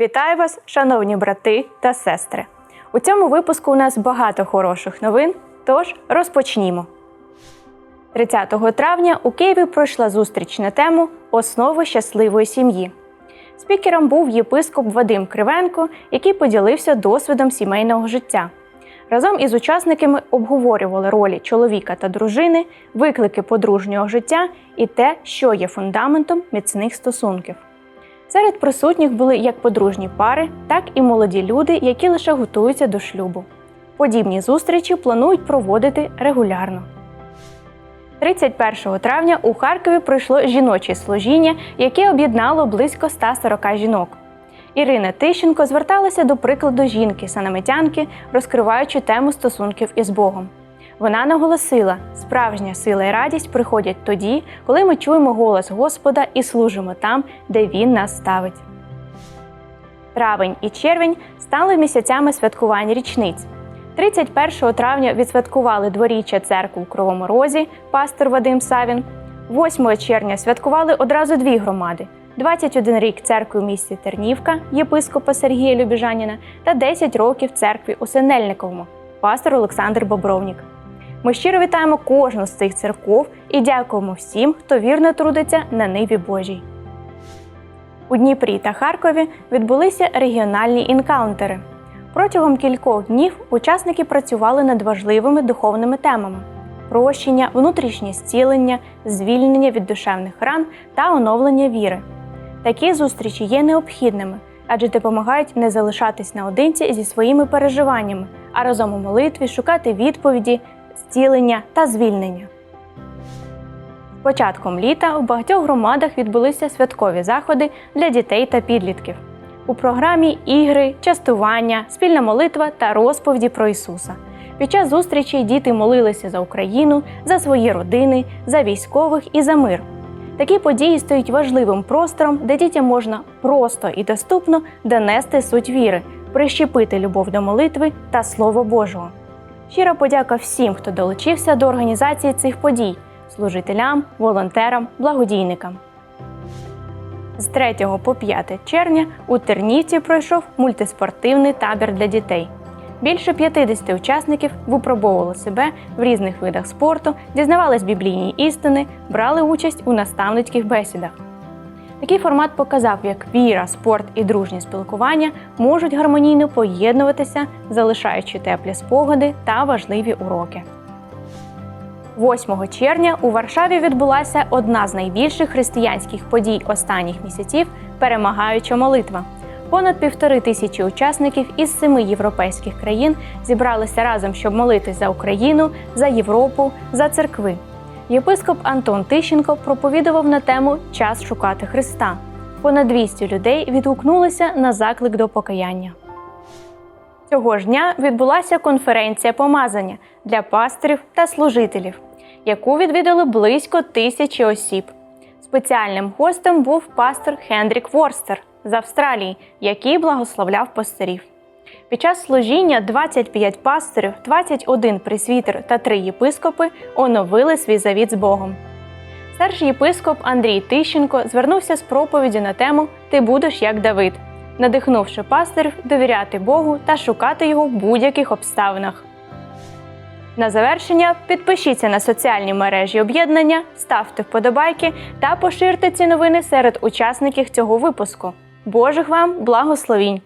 Вітаю вас, шановні брати та сестри! У цьому випуску у нас багато хороших новин, тож розпочнімо. 30 травня у Києві пройшла зустріч на тему Основи щасливої сім'ї. Спікером був єпископ Вадим Кривенко, який поділився досвідом сімейного життя. Разом із учасниками обговорювали ролі чоловіка та дружини, виклики подружнього життя і те, що є фундаментом міцних стосунків. Серед присутніх були як подружні пари, так і молоді люди, які лише готуються до шлюбу. Подібні зустрічі планують проводити регулярно. 31 травня у Харкові пройшло жіноче служіння, яке об'єднало близько 140 жінок. Ірина Тищенко зверталася до прикладу жінки санаметянки, розкриваючи тему стосунків із Богом. Вона наголосила, справжня сила і радість приходять тоді, коли ми чуємо голос Господа і служимо там, де Він нас ставить. Травень і червень стали місяцями святкування річниць. 31 травня відсвяткували дворіччя церкви у Кривому Розі, пастор Вадим Савін. 8 червня святкували одразу дві громади: 21 рік церкви у місті Тернівка, єпископа Сергія Любіжаніна та 10 років церкві у Синельниковому, пастор Олександр Бобровнік. Ми щиро вітаємо кожну з цих церков і дякуємо всім, хто вірно трудиться на ниві Божій. У Дніпрі та Харкові відбулися регіональні інкаунтери. Протягом кількох днів учасники працювали над важливими духовними темами: прощення, внутрішнє зцілення, звільнення від душевних ран та оновлення віри. Такі зустрічі є необхідними, адже допомагають не залишатись наодинці зі своїми переживаннями, а разом у молитві шукати відповіді, зцілення та звільнення. Початком літа у багатьох громадах відбулися святкові заходи для дітей та підлітків. У програмі ігри, частування, спільна молитва та розповіді про Ісуса. Під час зустрічі діти молилися за Україну, за свої родини, за військових і за мир. Такі події стають важливим простором, де дітям можна просто і доступно донести суть віри, прищепити любов до молитви та Слово Божого. Щира подяка всім, хто долучився до організації цих подій служителям, волонтерам, благодійникам. З 3 по 5 червня у Тернівці пройшов мультиспортивний табір для дітей. Більше 50 учасників випробовували себе в різних видах спорту, дізнавались біблійні істини, брали участь у наставницьких бесідах. Такий формат показав, як віра, спорт і дружні спілкування можуть гармонійно поєднуватися, залишаючи теплі спогади та важливі уроки. 8 червня у Варшаві відбулася одна з найбільших християнських подій останніх місяців перемагаюча молитва. Понад півтори тисячі учасників із семи європейських країн зібралися разом, щоб молитись за Україну, за Європу, за церкви. Єпископ Антон Тищенко проповідував на тему Час шукати Христа. Понад 200 людей відгукнулися на заклик до покаяння. Цього ж дня відбулася конференція помазання для пастирів та служителів, яку відвідали близько тисячі осіб. Спеціальним гостем був пастор Хендрік Ворстер з Австралії, який благословляв пастирів. Під час служіння 25 пастирів, 21 пресвітер та 3 єпископи оновили свій завіт з Богом. Старший єпископ Андрій Тищенко звернувся з проповіді на тему Ти будеш як Давид, надихнувши пастирів довіряти Богу та шукати його в будь-яких обставинах. На завершення підпишіться на соціальні мережі об'єднання, ставте вподобайки та поширте ці новини серед учасників цього випуску. Божих вам благословінь!